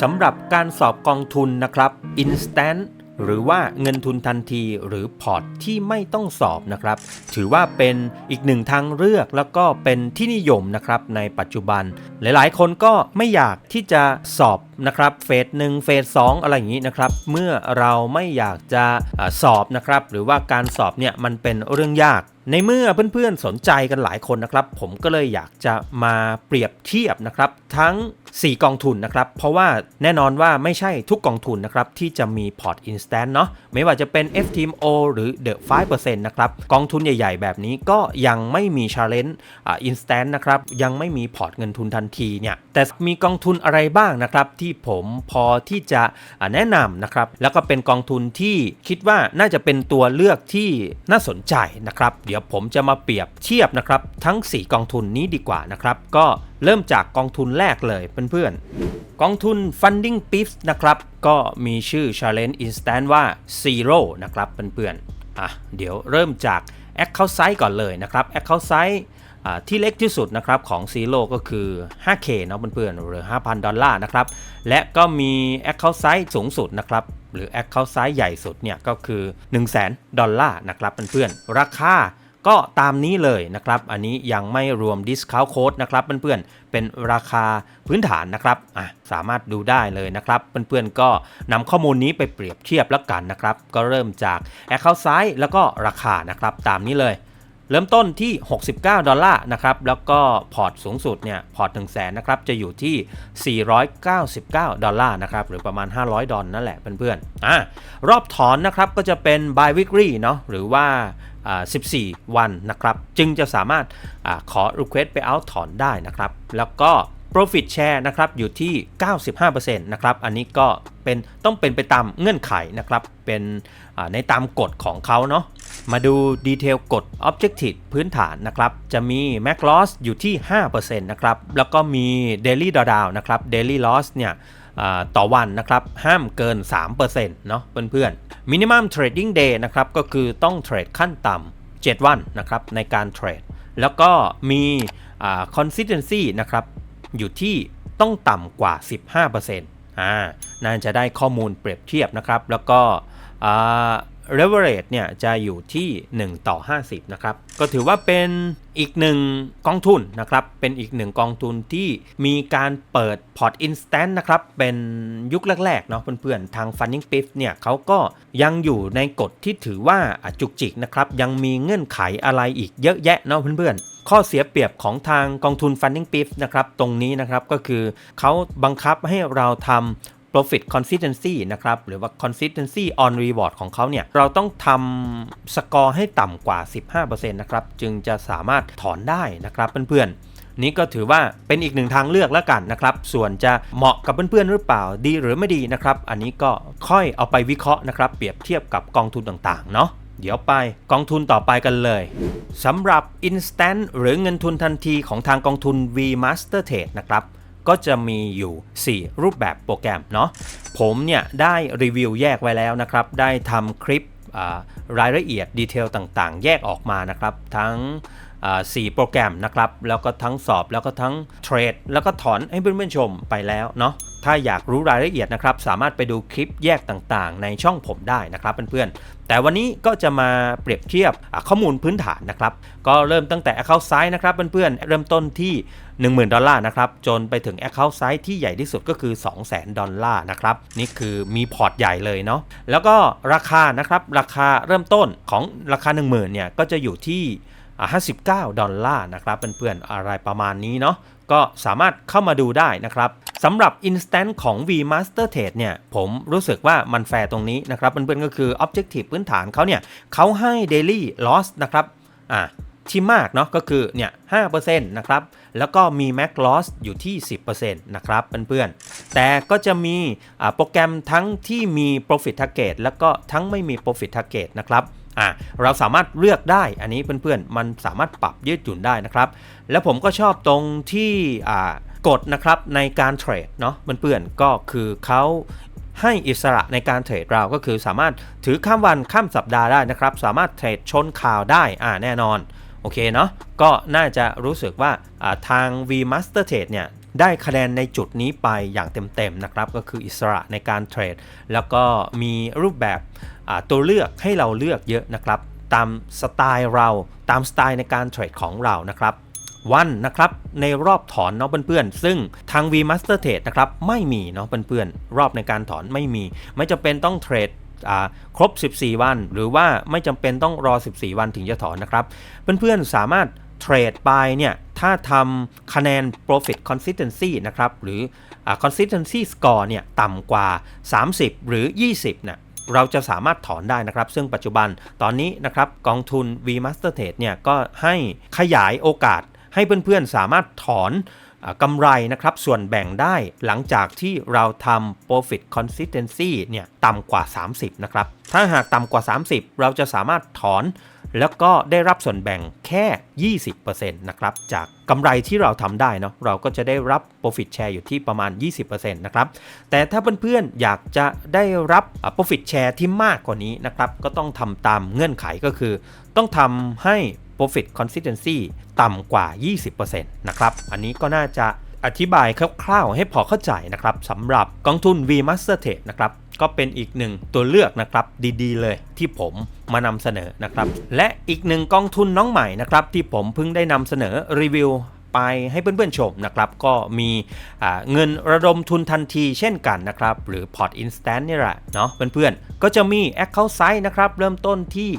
สำหรับการสอบกองทุนนะครับ Instant หรือว่าเงินทุนทันทีหรือพอร์ตที่ไม่ต้องสอบนะครับ ถือว่าเป็นอีกหนึ่งทางเลือกแล้วก็เป็นที่นิยมนะครับในปัจจุบัน หลายๆ คนก็ไม่อยากที่จะสอบนะครับเฟสหนึ่งเฟสสองอะไรอย่างนี้นะครับ เมื่อเราไม่อยากจะสอบนะครับ หรือว่าการสอบเนี่ยมันเป็นเรื่องยาก ในเมื่อเพื่อนๆสนใจกันหลายคนนะครับ ผมก็เลยอยากจะมาเปรียบเทียบนะครับ ทั้ง 4 กองทุนนะครับ เพราะว่าแน่นอนว่าไม่ใช่ทุกกองทุนนะครับ ที่จะมีพอร์ต Instant เนาะไม่ว่าจะเป็น FTMO หรือ The 5%นะครับ กองทุนใหญ่ๆ แบบนี้ก็ยังไม่มี Challenge อ่า Instant นะครับ ยังไม่มีพอร์ตเงินทุนทันทีเนี่ยแต่มีกองทุนอะไรบ้างนะครับ ที่ผมพอที่จะแนะนำนะครับแล้วก็เป็นกองทุนที่คิดว่าน่าจะเป็นตัวเลือกที่น่าสนใจนะครับเดี๋ยวี๋ยวผมจะมาเปรียบเทียบนะครับ ทั้ง 4 กองทุนนี้ดีกว่านะครับ ก็เริ่มจากกองทุนแรกเลยเพื่อนๆ กองทุน Funding Pips นะครับ ก็มีชื่อ Challenge Instant ว่า Zero นะครับเพื่อนๆอะเดี๋ยวเริ่มจาก Account Size ก่อนเลยนะครับ Account Size อ่าที่เล็กที่สุดนะครับของ Zero ก็คือ 5K เนาะเพื่อนๆ หรือ 5,000 ดอลลาร์นะครับ และก็มี Account Size สูงสุดนะครับหรือ Account Size ใหญ่สุดเนี่ยก็คือ 100,000 ดอลลาร์นะครับเพื่อนๆ ราคา ก็ตามนี้เลยนะครับ อันนี้ยังไม่รวม Discount Code นะครับเพื่อนๆ เป็นราคาพื้นฐานนะครับอะสามารถดูได้เลยนะครับ เพื่อนๆ ก็นำข้อมูลนี้ไปเปรียบเทียบแล้วกันนะครับ ก็เริ่มจาก Account Size แล้วก็ราคานะครับ ตามนี้เลย เริ่มต้นที่ 69 ดอลลาร์นะครับ แล้วก็พอร์ตสูงสุดเนี่ย พอร์ต 1 0 0 0 0แสนนะครับ จะอยู่ที่ 499 ดอลลาร์นะครับ หรือประมาณ 500 ดอลนั่นแหละเพื่อนๆ อ่ารอบถอนนะครับ ก็จะเป็น by weekly เนาะ หรือว่าอ่า14 วันนะครับ จึงจะสามารถอาขอ request ไป out ถอนได้นะครับ แล้วก็ profit share นะครับอยู่ที่ 95%นะครับอันนี้ก็เป็นต้องเป็นไปตามเงื่อนไขนะครับเป็นในตามกฎของเขาเนาะมาดูดีเทลกฎ Objective พื้นฐานนะครับจะมี Max Loss อยู่ที่ 5%นะครับแล้วก็มี Daily Drawdown นะครับ Daily Loss เนี่ยต่อวันนะครับห้ามเกิน 3%เนาะเพื่อนๆ Minimum Trading Day นะครับก็คือต้องเทรดขั้นต่ำ7 วันนะครับในการเทรดแล้วก็มีอ่า Consistency นะครับ อยู่ที่ต้องต่ำกว่า 15%อ่าน่าจะได้ข้อมูลเปรียบเทียบนะครับ แล้วก็อ่า leverage เนี่ยจะอยู่ที่ 1 ต่อ 50 นะครับ ก็ถือว่าเป็นอีกหนึ่งกองทุนนะครับ เป็นอีกหนึ่งกองทุนที่มีการเปิดพอร์ต instant นะครับ เป็นยุคแรกๆเนาะเพื่อนๆ ทาง funding p i f เนี่ยเขาก็ยังอยู่ในกฎที่ถือว่าจุกจิกนะครับ ยังมีเงื่อนไขอะไรอีกเยอะแยะเนาะเพื่อนๆ ข้อเสียเปรียบของทางกองทุน funding p i f นะครับตรงนี้นะครับก็คือเขาบังคับให้เราทำ profit consistency นะครับ หรือว่า consistency on reward ของเขาเนี่ย เราต้องทำสกอร์ให้ต่ำกว่า 15%นะครับ จึงจะสามารถถอนได้นะครับเพื่อนๆ นี้ก็ถือว่าเป็นอีกหนึ่งทางเลือกแล้วกันนะครับ ส่วนจะเหมาะกับเพื่อนๆ หรือเปล่า ดีหรือไม่ดีนะครับ อันนี้ก็ค่อยเอาไปวิเคราะห์นะครับ เปรียบเทียบกับกองทุนต่างๆ เนาะ เดี๋ยวไปกองทุนต่อไปกันเลยสำหรับ instant หรือเงินทุนทันทีของทางกองทุน V Master Trade นะครับ ก็จะมีอยู่ 4 รูปแบบโปรแกรมเนาะผมเนี่ยได้รีวิวแยกไว้แล้วนะครับ ได้ทำคลิปรายละเอียดดีเทลต่างๆ แยกออกมานะครับ ทั้งอ่า4โปรแกรมนะครับ แล้วก็ทั้งสอบแล้วก็ทั้งเทรด แล้วก็ถอนให้เพื่อนๆชมไปแล้วเนาะ ถ้าอยากรู้รายละเอียดนะครับสามารถไปดูคลิปแยกต่างๆ ในช่องผมได้นะครับเพื่อนๆ แต่วันนี้ก็จะมาเปรียบเทียบข้อมูลพื้นฐานนะครับ ก็เริ่มตั้งแต่ Account Size นะครับเพื่อนๆ เริ่มต้นที่ 10,000 ดอลลาร์นะครับ จนไปถึง Account Size ที่ใหญ่ที่สุดก็คือ 200,000 ดอลลาร์นะครับ นี่คือมีพอร์ตใหญ่เลยเนาะ แล้วก็ราคานะครับ ราคาเริ่มต้นของราคา 10,000เนี่ยก็จะอยู่ที่59 ดอลลาร์นะครับเพื่อนๆ อะไรประมาณนี้เนาะ ก็สามารถเข้ามาดูได้นะครับสำหรับ Instant ของ V Master Trade เนี่ยผมรู้สึกว่ามันแฟร์ตรงนี้นะครับเพื่อนๆก็คือ Objective พื้นฐานเขาเนี่ยเขาให้ Daily Loss นะครับอ่าที่มากเนาะก็คือเนี่ย5%นะครับ แล้วก็มี Max Loss อยู่ที่ 10%นะครับเพื่อนๆ แต่ก็จะมีโปรแกรมทั้งที่มี Profit Target แล้วก็ทั้งไม่มี Profit Target นะครับ อ่าเราสามารถเลือกได้อันนี้เพื่อนๆ มันสามารถปรับยืดหยุ่นได้นะครับ แล้วผมก็ชอบตรงที่อ่ากฎนะครับในการเทรดเนาะเพื่อนๆก็คือเขาให้อิสระในการเทรดเราก็คือสามารถถือข้ามวันข้ามสัปดาห์ได้นะครับ สามารถเทรดชนข่าวได้อ่าแน่นอนโอเคเนาะก็น่าจะรู้สึกว่าอ่าทาง V Master Trade เนี่ย ได้คะแนนในจุดนี้ไปอย่างเต็มๆนะครับ ก็คืออิสระในการเทรด แล้วก็มีรูปแบบตัวเลือกให้เราเลือกเยอะนะครับ ตามสไตล์เราตามสไตล์ในการเทรดของเรานะครับวันนะครับในรอบถอนเนาะเพื่อนๆ ซึ่งทาง V Master Trade นะครับไม่มีเนาะเพื่อนๆ รอบในการถอนไม่มี ไม่จำเป็นต้องเทรดครบ 14 วัน หรือว่าไม่จำเป็นต้องรอ 14 วันถึงจะถอนนะครับ เพื่อนๆ สามารถเทรดไปเนี่ย ถ้าทำคะแนน profit consistency นะครับ หรืออ่า consistency score เนี่ยต่ำกว่า 30 หรือ 20เนี่ยเราจะสามารถถอนได้นะครับ ซึ่งปัจจุบันตอนนี้นะครับกองทุน V Master Trade เนี่ยก็ให้ขยายโอกาสให้เพื่อนๆสามารถถอนกำไรนะครับส่วนแบ่งได้หลังจากที่เราทำ profit consistency เนี่ยต่ำกว่า 30 นะครับ ถ้าหากต่ำกว่า 30 เราจะสามารถถอน แล้วก็ได้รับส่วนแบ่งแค่ 20%นะครับจากกำไรที่เราทำได้เนาะเราก็จะได้รับ profit share อยู่ที่ประมาณ 20%นะครับแต่ถ้าเพื่อนๆอยากจะได้รับ profit share ที่มากกว่านี้นะครับก็ต้องทำตามเงื่อนไขก็คือ ต้องทำให้ profit consistency ต่ำกว่า 20%นะครับอันนี้ก็น่าจะ อธิบายคร่าวๆ ให้พอเข้าใจนะครับสำหรับกองทุน V Master Trade นะครับก็เป็นอีกหนึ่งตัวเลือกนะครับดีๆ เลยที่ผมมานำเสนอนะครับและอีกหนึ่งกองทุนน้องใหม่นะครับที่ผมเพิ่งได้นำเสนอรีวิวไปให้เพื่อนๆชมนะครับก็มีเงินระดมทุนทันทีเช่นกันนะครับหรือ Port Instant นี่แหละเนาะเพื่อนๆ ก็จะมี Account Size นะครับเริ่มต้นที่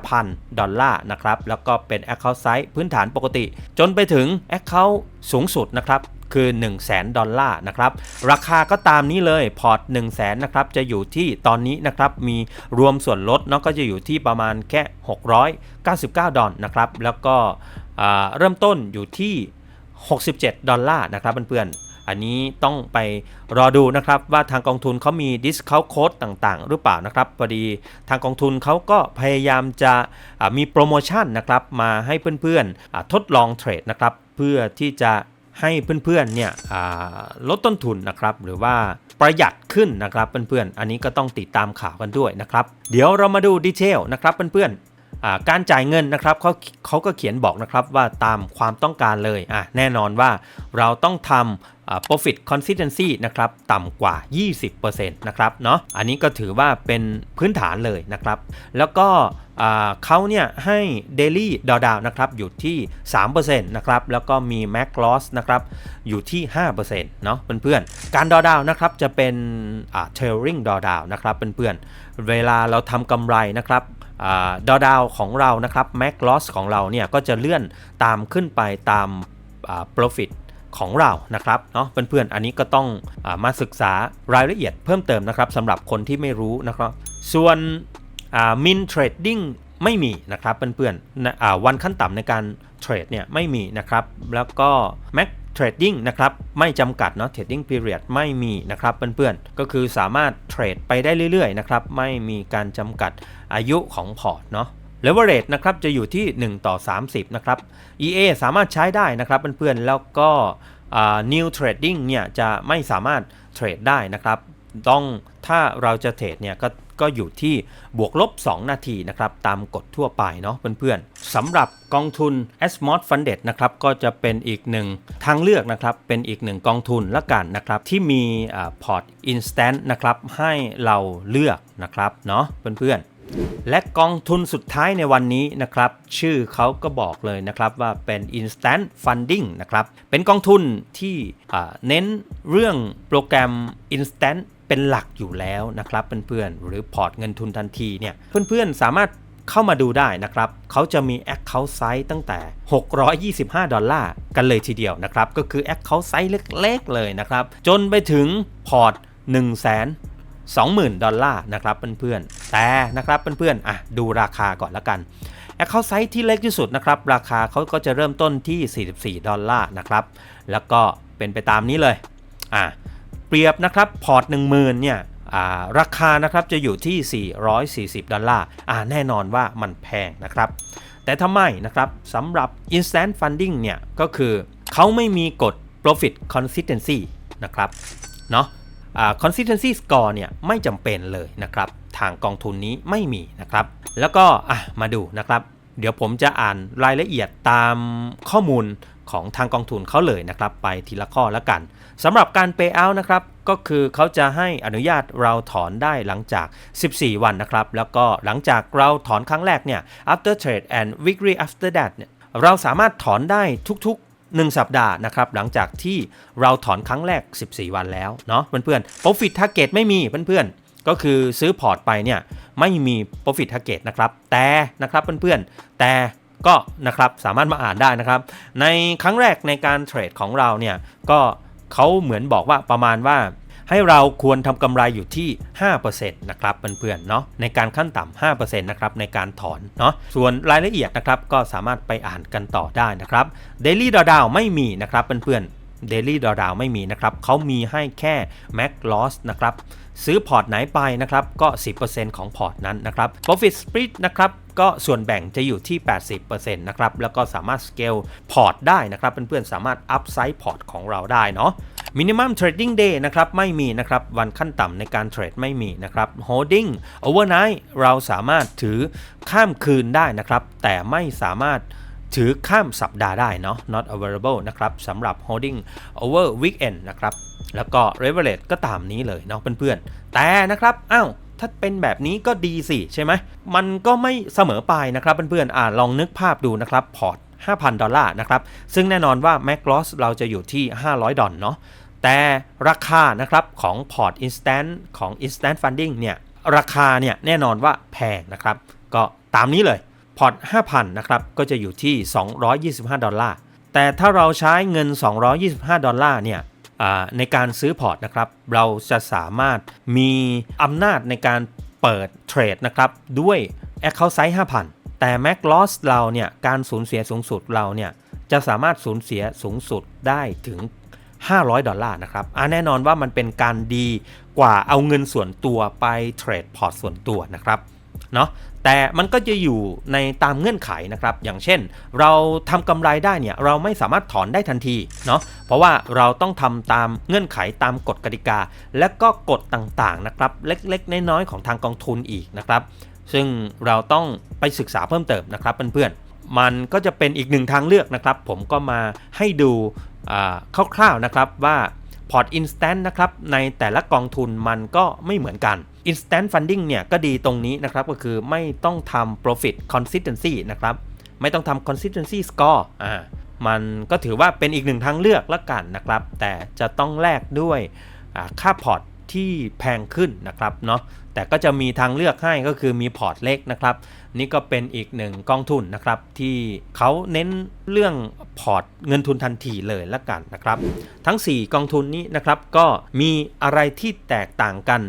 5,000 ดอลลาร์นะครับแล้วก็เป็น Account Size พื้นฐานปกติ จนไปถึง Account สูงสุดนะครับ คือ 1 0 0 0 0แดอลลาร์นะครับ ราคาก็ตามนี้เลยพอร์ต 1 0 0 0 0แนะครับ จะอยู่ที่ตอนนี้นะครับ มีรวมส่วนลดเนาะก็จะอยู่ที่ประมาณแค่ 699 ดอลนะครับ แล้วก็เริ่มต้นอยู่ที่ 67 ดอลลาร์นะครับเพื่อนๆอันนี้ต้องไปรอดูนะครับว่าทางกองทุนเขามี discount code ต่างๆ หรือเปล่านะครับพอดีทางกองทุนเขาก็พยายามจะมีโปรโมชั่นนะครับมาให้เพื่อนๆอ่าทดลองเทรดนะครับเพื่อที่จะ ให้เพื่อนๆเนี่ยลดต้นทุนนะครับหรือว่าประหยัดขึ้นนะครับเพื่อนๆ อันนี้ก็ต้องติดตามข่าวกันด้วยนะครับ เดี๋ยวเรามาดูดีเทลนะครับเพื่อนๆการจ่ายเงินนะครับเขาเขาก็เขียนบอกนะครับว่าตามความต้องการเลยอะแน่นอนว่าเราต้องทำอ่า profit consistency นะครับต่ำกว่า 20%นะครับเนาะอันนี้ก็ถือว่าเป็นพื้นฐานเลยนะครับ แล้วก็เขาเนี่ยให้ daily drawdown นะครับอยู่ที่ 3%นะครับแล้วก็มี max loss นะครับอยู่ที่ 5%เนาะเพื่อนๆ การ drawdown นะครับจะเป็น trailing drawdown นะครับเพื่อนๆ เวลาเราทำกำไรนะครับดอดาวของเรานะครับ Mac Loss ของเราเนี่ยก็จะเลื่อนตามขึ้นไปตาม Profit ของเรานะครับเนาะเพื่อนๆอันนี้ก็ต้องอามาศึกษารายละเอียดเพิ่มเติมนะครับสำหรับคนที่ไม่รู้นะครับ ส่วนมินเทรดดิ้งไม่มีนะครับเพื่อนๆวันขั้นต่ำในการเทรดเนี่ยไม่มีนะครับ แล้วก็ Mac Trading นะครับไม่จำกัดเนาะ Trading Period ไม่มีนะครับเพื่อนๆก็คือสามารถเทรดไปได้เรื่อยๆนะครับไม่มีการจำกัดอายุของพอร์ตเนาะ Leverage นะครับจะอยู่ที่ 1 ต่อ 30 นะครับ EA สามารถใช้ได้นะครับเพื่อนๆ แล้วก็ New Trading เนี่ยจะไม่สามารถเทรดได้นะครับ ต้องถ้าเราจะเทรดเนี่ยก็ก็อยู่ที่บวกลบ 2 นาทีนะครับ ตามกฎทั่วไปเนาะเพื่อนๆสำหรับกองทุน a s m o d Funded นะครับ ก็จะเป็นอีกหนึ่งทางเลือกนะครับ เป็นอีกหนึ่งกองทุนละกันนะครับ ที่มีพอร์ต instant นะครับ ให้เราเลือกนะครับเนาะเพื่อนๆ และกองทุนสุดท้ายในวันนี้นะครับ ชื่อเขาก็บอกเลยนะครับว่าเป็น instant funding นะครับ เป็นกองทุนที่เน้นเรื่องโปรแกรม instant เป็นหลักอยู่แล้วนะครับเพื่อนๆหรือพอร์ตเงินทุนทันทีเนี่ยเพื่อนๆสามารถเข้ามาดูได้นะครับ เขาจะมี Account Size ตั้งแต่ 625 ดอลลาร์กันเลยทีเดียวนะครับ ก็คือ Account Size เล็กๆเลยนะครับ จนไปถึงพอร์ต 1 0 0 0 0 20,000 ดอลลาร์นะครับเพื่อนๆ แต่นะครับเพื่อนๆอะดูราคาก่อนละกัน Account Size ที่เล็กที่สุดนะครับราคาเขาก็จะเริ่มต้นที่ 44 ดอลลาร์นะครับแล้วก็เป็นไปตามนี้เลยอะเปรียบนะครับพอร์ต 10,000เนี่ยราคานะครับจะอยู่ที่ 440 ดอลลาร์อ่าแน่นอนว่ามันแพงนะครับ แต่ทำไมนะครับสำหรับ instant funding เนี่ยก็คือเขาไม่มีกฎ profit consistency นะครับเนาะอ่า consistency score เนี่ยไม่จำเป็นเลยนะครับ ทางกองทุนนี้ไม่มีนะครับ แล้วก็อะมาดูนะครับ เดี๋ยวผมจะอ่านรายละเอียดตามข้อมูลของทางกองทุนเขาเลยนะครับ ไปทีละข้อแล้วกันสำหรับการ payout นะครับก็คือเขาจะให้อนุญาตเราถอนได้หลังจาก 14 วันนะครับ แล้วก็หลังจากเราถอนครั้งแรกเนี่ย after trade and weekly after that เนี่ยเราสามารถถอนได้ทุกๆ1สัปดาห์นะครับหลังจากที่เราถอนครั้งแรก 14 วันแล้วเนาะเพื่อนๆ profit target ไม่มีเพื่อนๆ ก็คือซื้อพอร์ตไปเนี่ยไม่มี profit target นะครับ แต่นะครับเพื่อนๆ แต่ก็นะครับสามารถมาอ่านได้นะครับ ในครั้งแรกในการเทรดของเราเนี่ยก็เขาเหมือนบอกว่าประมาณว่าให้เราควรทำกำไรอยู่ที่ 5%นะครับเพื่อนๆเนาะในการขั้นต่ำ5%นะครับในการถอนเนาะส่วนรายละเอียดนะครับก็สามารถไปอ่านกันต่อได้นะครับ Daily Drawdown ไม่มีนะครับเพื่อนๆ Daily Drawdown ไม่มีนะครับเขามีให้แค่ Max Loss นะครับซื้อพอร์ตไหนไปนะครับก็ 10%ของพอร์ตนั้นนะครับ Profit Split นะครับก็ส่วนแบ่งจะอยู่ที่ 80%นะครับ แล้วก็สามารถ scale พอร์ตได้นะครับ เพื่อนๆ สามารถ upsize พอร์ตของเราได้เนาะ minimum trading day นะครับ ไม่มีนะครับ วันขั้นต่ำในการเทรดไม่มีนะครับ holding overnight เราสามารถถือข้ามคืนได้นะครับ แต่ไม่สามารถ ถือข้ามสัปดาห์ได้เนาะ not available นะครับสำหรับ holding over weekend นะครับ แล้วก็ leverage ก็ตามนี้เลยเนาะเพื่อนๆ แต่นะครับ อ้าวถ้าเป็นแบบนี้ก็ดีสิใช่ไหม มันก็ไม่เสมอไปนะครับเพื่อนๆอ่าลองนึกภาพดูนะครับ พอร์ต 5,000 ดอลลาร์นะครับ ซึ่งแน่นอนว่า Mac Loss เราจะอยู่ที่ 500 ดอลเนาะ แต่ราคานะครับของพอร์ต Instant ของ Instant Funding เนี่ย ราคาเนี่ยแน่นอนว่าแพงนะครับ ก็ตามนี้เลย พอร์ต 5,000 นะครับ ก็จะอยู่ที่ 225 ดอลลาร์ แต่ถ้าเราใช้เงิน 225 ดอลลาร์เนี่ยในการซื้อพอร์ตนะครับ เราจะสามารถมีอำนาจในการเปิดเทรดนะครับ ด้วย Account Size 5,000 แต่ Mac Loss เราเนี่ย การสูญเสียสูงสุดเราเนี่ยจะสามารถสูญเสียสูงสุดได้ถึง 500 ดอลลาร์นะครับอ่าแน่นอนว่ามันเป็นการดีกว่าเอาเงินส่วนตัวไปเทรดพอร์ตส่วนตัวนะครับ เนาะ แต่มันก็จะอยู่ในตามเงื่อนไขนะครับ อย่างเช่น เราทำกำไรได้เนี่ยเราไม่สามารถถอนได้ทันทีเนาะเพราะว่าเราต้องทำตามเงื่อนไขตามกฎกติกา และก็กฎต่างๆนะครับเล็กๆน้อยๆของทางกองทุนอีกนะครับ ซึ่งเราต้องไปศึกษาเพิ่มเติมนะครับเพื่อนๆมันก็จะเป็นอีกหนึ่งทางเลือกนะครับ ผมก็มาให้ดูคร่าวๆนะครับว่าพอร์ต instant นะครับในแต่ละกองทุนมันก็ไม่เหมือนกัน instant funding เนี่ยก็ดีตรงนี้นะครับก็คือไม่ต้องทำ profit consistency นะครับไม่ต้องทำ consistency score อ่ามันก็ถือว่าเป็นอีกหนึ่งทางเลือกละกันนะครับ แต่จะต้องแลกด้วยค่าพอร์ตที่แพงขึ้นนะครับเนาะแต่ก็จะมีทางเลือกให้ก็คือมีพอร์ตเล็กนะครับ นี่ก็เป็นอีกหนึ่งกองทุนนะครับ ที่เขาเน้นเรื่องพอร์ตเงินทุนทันทีเลยละกันนะครับ ทั้ง 4 กองทุนนี้นะครับก็มีอะไรที่แตกต่างกัน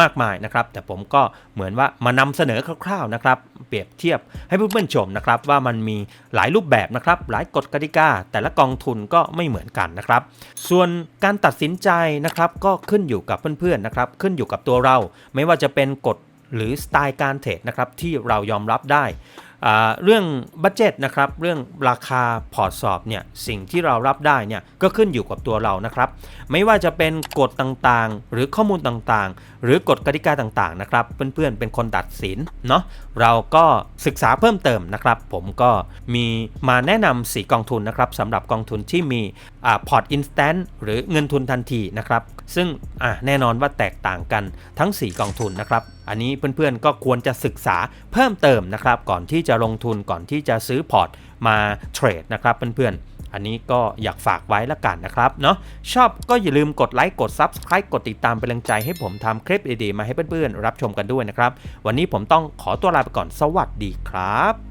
มากมายนะครับ แต่ผมก็เหมือนว่ามานำเสนอคร่าวๆนะครับ เปรียบเทียบให้เพื่อนๆชมนะครับว่ามันมีหลายรูปแบบนะครับ หลายกฎกติกา แต่ละกองทุนก็ไม่เหมือนกันนะครับ ส่วนการตัดสินใจนะครับก็ขึ้นอยู่กับเพื่อนๆนะครับขึ้นอยู่กับตัวเรา ไม่ว่าจะเป็นกฎหรือสไตล์การเทรดนะครับที่เรายอมรับได้ เรื่องบัตเจตนะครับเรื่องราคาพอร์ตสอบเนี่ยสิ่งที่เรารับได้เนี่ยก็ขึ้นอยู่กับตัวเรานะครับไม่ว่าจะเป็นกฎต่างๆ หรือข้อมูลต่างๆ หรือกฎกติกาต่างๆนะครับเพื่อนๆเป็นคนตัดสินเนาะเราก็ศึกษาเพิ่มเติมนะครับ ผมก็มีมาแนะนำสีกองทุนนะครับสำหรับกองทุนที่มีพอร์ตอินสแตนต์หรือเงินทุนทันทีนะครับ ซึ่งแน่นอนว่าแตกต่างกันทั้ง 4 กองทุนนะครับ อันนี้เพื่อนๆก็ควรจะศึกษาเพิ่มเติมนะครับ ก่อนที่จะลงทุนก่อนที่จะซื้อพอร์ตมาเทรดนะครับเพื่อนๆอันนี้ก็อยากฝากไว้ละกันนะครับเนาะชอบก็อย่าลืมกดไลค์กด Subscribe กดติดตามเป็นแรงใจให้ผมทำคลิปดีๆมาให้เพื่อนๆรับชมกันด้วยนะครับ วันนี้ผมต้องขอตัวลาไปก่อนสวัสดีครับ